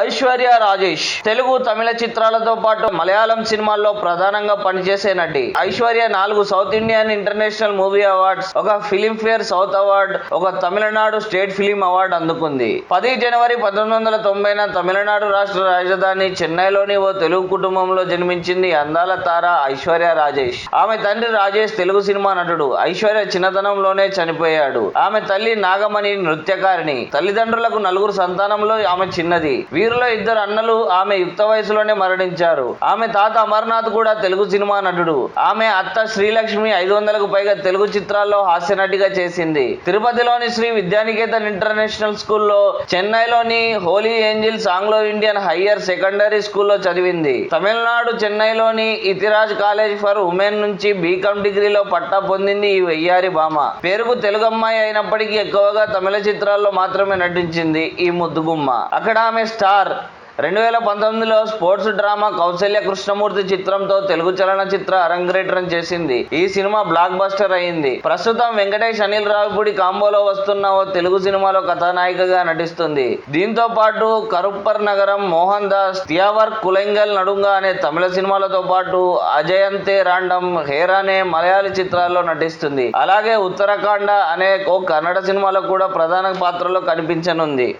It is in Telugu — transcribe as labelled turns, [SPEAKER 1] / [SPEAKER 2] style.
[SPEAKER 1] ఐశ్వర్య రాజేష్. తెలుగు తమిళ చిత్రాలతో పాటు మలయాళం సినిమాల్లో ప్రధానంగా పనిచేసే నటి ఐశ్వర్య నాలుగు south Indian international movie awards ఒక ఫిలింఫేర్ సౌత్ అవార్డ్ ఒక తమిళనాడు స్టేట్ ఫిలిం అవార్డు అందుకుంది. పది జనవరి పంతొమ్మిది వందల తొంభైన తమిళనాడు రాష్ట్ర రాజధాని చెన్నైలోని ఓ తెలుగు కుటుంబంలో జన్మించింది అందాల తార ఐశ్వర్య రాజేష్. ఆమె తండ్రి రాజేష్ తెలుగు సినిమా నటుడు. ఐశ్వర్య చిన్నతనంలోనే చనిపోయాడు. ఆమె తల్లి నాగమణి నృత్యకారిణి. తల్లిదండ్రులకు నలుగురు సంతానంలో ఆమె చిన్నది. వీరిలో ఇద్దరు అన్నలు ఆమె యుక్త వయసులోనే మరణించారు. ఆమె తాత అమర్నాథ్ కూడా తెలుగు సినిమా నటుడు. ఆమె అత్త శ్రీలక్ష్మి ఐదు వందలకు పైగా తెలుగు చిత్రాల్లో హాస్య నటిగా చేసింది. తిరుపతిలోని శ్రీ విద్యానికేతన్ ఇంటర్నేషనల్ స్కూల్లో చెన్నైలోని Holy Angels Anglo Indian higher secondary స్కూల్లో చదివింది. తమిళనాడు చెన్నైలోని ఇతిరాజ్ కాలేజ్ ఫర్ ఉమెన్ నుంచి బీకామ్ డిగ్రీలో పట్టా పొందింది ఈ వెయ్యారి భామ. పేరుకు తెలుగు అమ్మాయి అయినప్పటికీ ఎక్కువగా తమిళ చిత్రాల్లో మాత్రమే నటించింది ఈ ముద్దుగుమ్మ. అక్కడ ఆమె స్టార్ రెండు వేల పంతొమ్మిదిలో స్పోర్ట్స్ డ్రామా కౌశల్య కృష్ణమూర్తి చిత్రంతో తెలుగు చలనచిత్ర అరంగేట్రం చేసింది. ఈ సినిమా బ్లాక్ బస్టర్ అయింది. ప్రస్తుతం వెంకటేష్ అనిల్ రావిపూడి కాంబోలో వస్తున్న ఓ తెలుగు సినిమాలో కథానాయికగా నటిస్తుంది. దీంతో పాటు కరుప్పర్ నగరం మోహన్ దాస్ తియావర్ కులెంగల్ నడుంగా అనే తమిళ సినిమాలతో పాటు అజయంతే రాండం హేర్ అనే మలయాళీ చిత్రాల్లో నటిస్తుంది. అలాగే ఉత్తరాఖండ అనే ఓ కన్నడ సినిమాలో కూడా ప్రధాన పాత్రలో కనిపించనుంది.